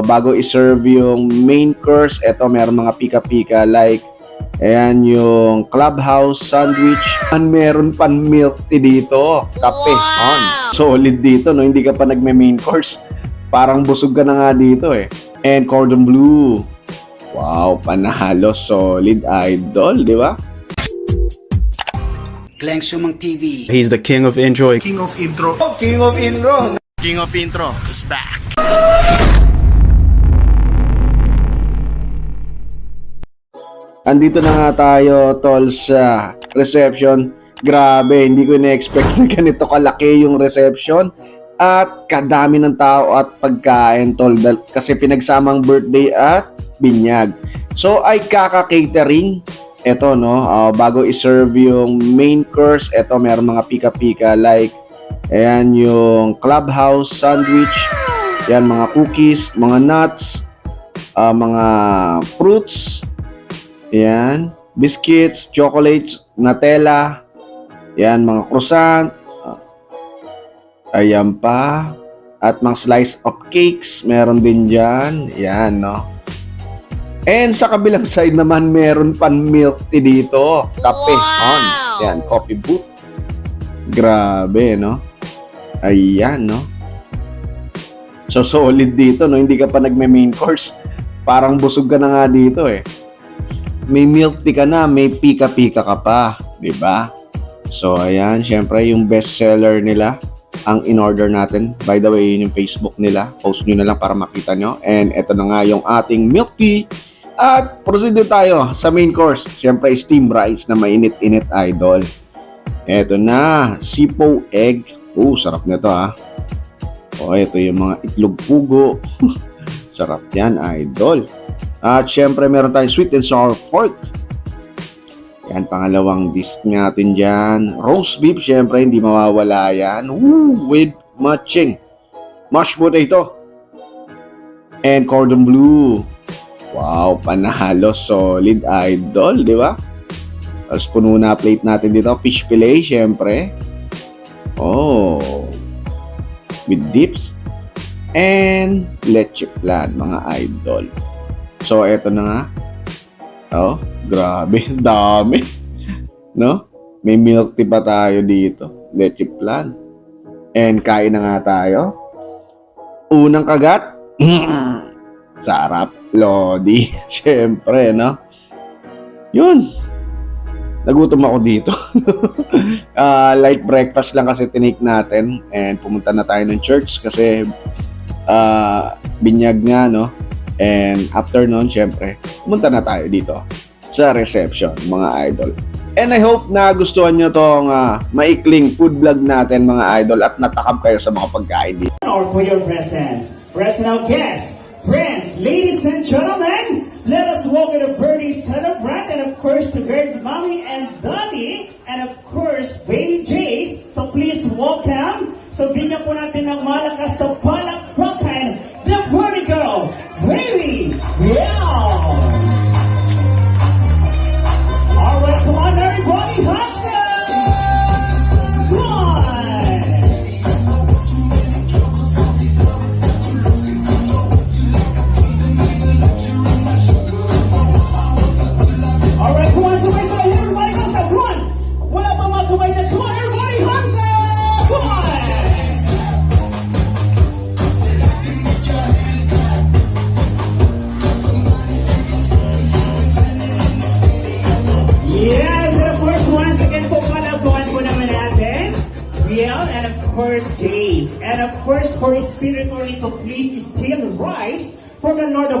bago i-serve yung main course, eto meron mga pika-pika like ayan yung clubhouse sandwich. And meron pan milk tea dito. Kape. On. Solid dito, no? Hindi ka pa nagme-main course. Parang busog ka na nga dito eh. And cordon bleu. Wow, panalo. Solid idol, di ba? Glenn Sumang TV. He's the king of enjoy. King of Intro. King of Intro. King of Intro is back. Andito na nga tayo, tol, sa reception. Grabe, hindi ko na-expect na ganito kalaki yung reception. At kadami ng tao at pagkain, tol. Kasi pinagsamang birthday at binyag. So, ay kaka-catering. Ito, no, ah, bago i-serve yung main course, ito, meron mga pika-pika like, ayan, yung clubhouse sandwich, yan, mga cookies, mga nuts, ah, mga fruits, Yan. Biscuits, chocolates, Nutella. Yan, mga croissant. Ah, Ayan pa. At mga slice of cakes. Meron din dyan. Yan, no? And sa kabilang side naman, meron pan milk tea dito. Kape. On. Yan, coffee booth. Grabe, no? Ayan, no? So, solid dito, no? Hindi ka pa nagme-main course. Parang busog ka na nga dito, eh may milk tea ka na, may pika-pika ka pa, 'di ba? So ayan, syempre yung best seller nila ang in-order natin. By the way, yun yung Facebook nila. Post nyo na lang para makita nyo. And eto na nga yung ating milk tea. At proceed tayo sa main course. Syempre, steam rice na mainit-init idol. Eto na, sipo egg. Oo, sarap nito ha. O, ito yung mga itlog pugo. sarap yan, idol. At syempre meron tayong sweet and sour pork. Yan, pangalawang dish natin dyan. Roast beef, syempre hindi mawawala yan. Woo, with matching. Mashed potato. And cordon bleu. Wow, panalo. Solid idol, di ba? Tapos puno na plate natin dito. Fish fillet, syempre. Oh. With dips. And leche flan, mga idol. So, eto na nga. Oh, grabe. Dami. No? May milk tea pa tayo dito. Leche plan. And kain na nga tayo. Unang kagat. Sarap. Lodi. Siyempre, no? Yun. Nagutom ako dito. Ah, light breakfast lang kasi tinake natin. And pumunta na tayo ng church kasi ah, binyag nga, no? And after nun, syempre, pumunta na tayo dito sa reception, mga idol. And I hope na gustuhan nyo tong ah, maikling food vlog natin, mga idol, at natakam kayo sa mga pagkain dito. Or for your presence. Personal guests, friends, ladies and gentlemen, let us welcome the birthday celebrant and of course the great mommy and daddy and of course baby Jace. So please welcome. So bigyan po natin ng malakas sa palakpakan course, Jace. And of course, for spiritually to please still rise from the Lord of